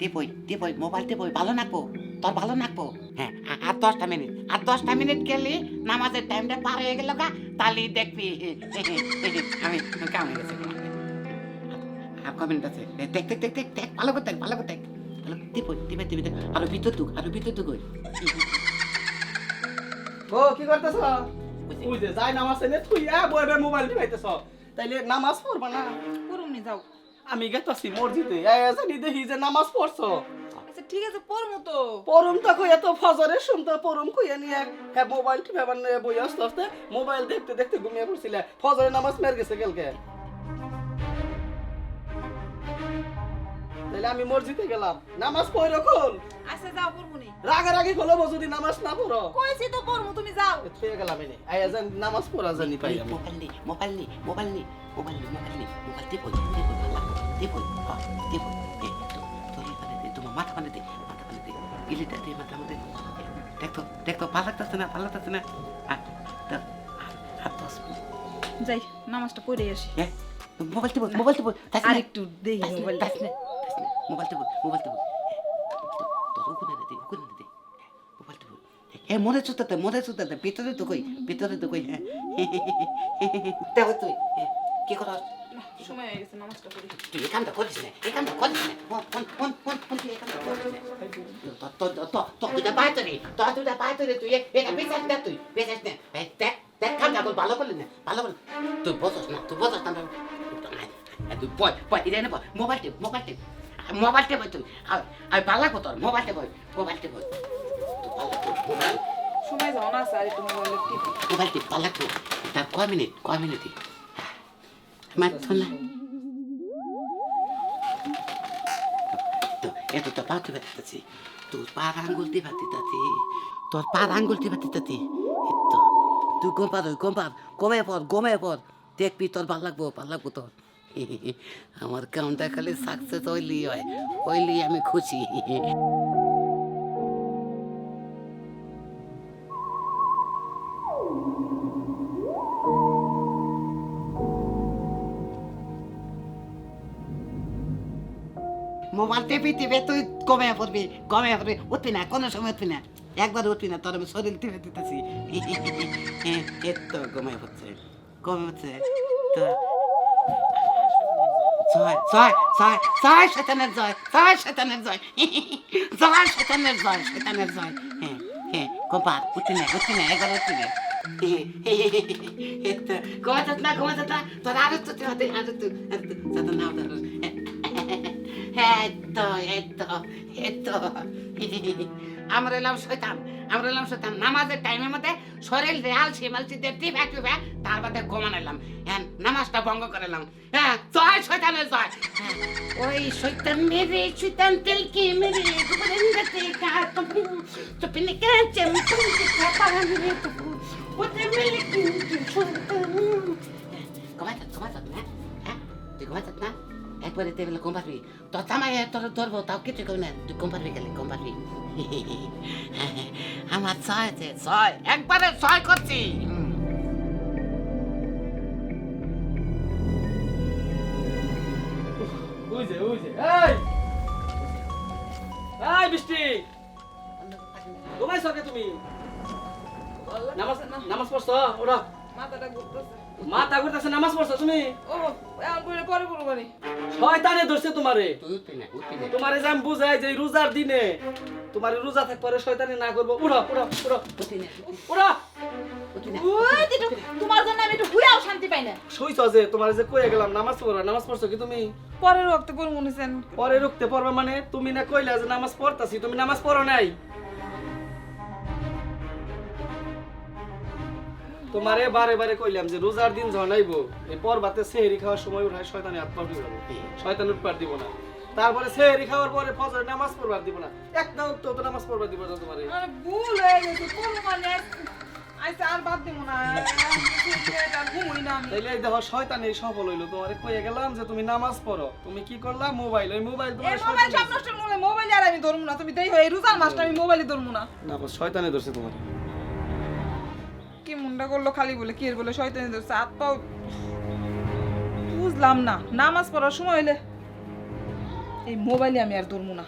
টিপই টিপই mobile টিপই ভালো নাকবো তোর ভালো নাকবো। হ্যাঁ আর দশটা মিনিট আর দশটা মিনিট গেলি নামাজের টাইমটা পার হয়ে গেল গা তাহলে দেখবি আমি কেমন গেছি আর ক মিনিট আছে? দেখ দেখ দেখ দেখ দেখ ভালো করে দেখ ভালো করে দেখ। ভালো টিপই টিপে টিপে দেখ। আরও ভিতর তুক আরও ভিতর ওই। ও কি করতেছ? ওই যে যাই নামাজ এনে তুই আ বইবে মোবাইল টিপাইতেছ। তাইলে নামাজ পড়বা না? পড়ুম নি যাও। আমি গেতাছি মসজিদে। এই জানি দেখি যে নামাজ পড়ছো? আচ্ছা ঠিক আছে পড়মু তো। পরম তো কই এত ফজরের শুনতে পরম কইয়া নিয়ে হ্যাঁ মোবাইল টিপাবার নিয়ে বই আস্তে আস্তে মোবাইল দেখতে দেখতে ঘুমিয়ে পড়ছিলে। ফজরের নামাজ মের গেছে গেলকে তাইলে আমি মসজিদে গেলাম। নামাজ পড়ো কল আচ্ছা যাও পড়মু নি। রাগারাগি হলো যদি নামাজ না পড়ো। কইছি তো পড়মু তুমি যাও। থুয়ে গেলাম এনে। আই আজান নামাজ পড়া জানি পাই আমি। মোবাইল নি মোবাইল নি মোবাইল নি মোবাইল নি মোবাইল নি মোবাইল টিপই টিপই ভালো টিপই হ্যাঁ টিপই এ তো মানে দে তোমার মাথা মানে দে মাথা মানে দে ইলিটা দে মাথা মানে দে দেখ তো দেখ তো ভালো লাগতেছে না ভালো লাগতেছে না তো যাই নামাজটা পড়ে আসি এ মোবাইল আর একটু দেখি মোবাইল মোবাইল দে এ মনে চুতাতে মনে চুতাতে ভিতরে তো কই ভিতরে তো কই হ্যাঁ দেখো তুই এ, কি না mobile mobile mobile mobile mobile কয় মিনিট কয় মিনিট শোন না। এত তো পা তুই বাতিতাছি তোর পার আঙ্গুল দিয়ে বাতিতাছি তোর পার আঙ্গুল দিয়ে বাতিতাছি তো, তুই গম পার গম পার গমে পর গমে পর দেখবি তোর ভালো লাগবো ভালো লাগবো তোর। আমার কামটা খালি সাকসেস হইলি হয় হইলি আমি খুশি। মোবাইল টেপি টিপে তুই কমে পড়বি কমে পড়বি। উঠবি না, কোনো সময় উঠবি না। একবার উঠবি না, তোর আমি শরীর টিপে দিতেছি। এত কমে পড়ছে কমে হচ্ছে তো জয় জয় জয় জয় জয় হ্যাঁ হ্যাঁ উঠবি না উঠবি না, একবার না। না না। তোর আরও তো আরও তো আরও তো সাথে নাও ধরো এতো এতো। আমরা এলাম শৈতান আমরা এলাম শৈতান নামাজের টাইমের মধ্যে শরীর রেয়াল শিমালচি দিয়ে টিপে টিপে তার বাদে ঘুমান এলাম। হ্যাঁ নামাজটা ভঙ্গ করে এলাম। হ্যাঁ জয় শৈতানের জয়। হ্যাঁ, ওই শৈতান মেরে শৈতান তেলকি মেরে গুবরেন্দ্রতে কাটবু চপিনে কাঁচে মুখে কাপারা মেরে তবু ওতে মেলে কিন্তু শৈতান ঘুমাইত না। হ্যাঁ তুই ঘুমাইত না। একবারে টেবিলে কম পারবি তোর জামাই তোর ধরবো তাও কিছু করি না তুই কম পারবি গেলে কম পারবি আমার ছয় ছয় একবারে ছয় করছি ওই যে এই এই বৃষ্টি ঘুমাইছো কে তুমি নামাজ নামাজ পড়ছো ওরা মাথাটা ঘুরতেছে মাথা ঘুরতেছে নামাজ পড়ছো তুমি? ও এখন পরে পরে পরে পরে শয়তানে ধরছে তোমারে। তুই না তোমারে যে বুঝাই যে রোজার দিনে তোমার রোজা থাক পরে শয়তানি না করব। উড়ো উড়ো উড়ো উড়ো তোমার জন্য আমি একটু শান্তি পাই না। শুইছ যে তোমার যে কয়ে গেলাম নামাজ পড়ো নামাজ পড়ছো কি তুমি? পরের রক্তে নিছেন। পরে রুখতে পারবা মানে? তুমি না কইলা যে নামাজ পড়তাছি তুমি নামাজ পড়ো নাই? তোমারে বারে বারে কইলাম যে রোজার দিন জনাইবো এই পরবাতে সেহরি খাওয়ার সময় উঠায় শয়তানি হাত পা উঠে যাব শয়তান উঠপার দিব না। তারপরে সেহরি খাওয়ার পরে ফজর নামাজ পড়বার দিব না। এক না তো তো নামাজ পড়বার দিব না তোমারে। আরে ভুল হয়ে গেছে কোন মানে আইসা আর বাদ দিব না। এটা ঘুমই না তাইলে এই দেখো শয়তানি সফল হইল। তোমারে কইয়া গেলাম যে তুমি নামাজ পড়ো। তুমি কি করলা? মোবাইল। ওই মোবাইল তোমার এই মোবাইল সব নষ্ট করে মোবাইল আর আমি ধরমু না। তুমি দেই এই রোজার মাসটা আমি মোবাইলে ধরমু না। না শয়তানি ধরছে তোমার। কি মুন্ডা করল খালি বলে? কি বলে শয়তানি ধরছে হাত পাও বুঝলাম না। নামাজ পড়ার সময় হইলে এই মোবাইলে আমি আর ধরবো না।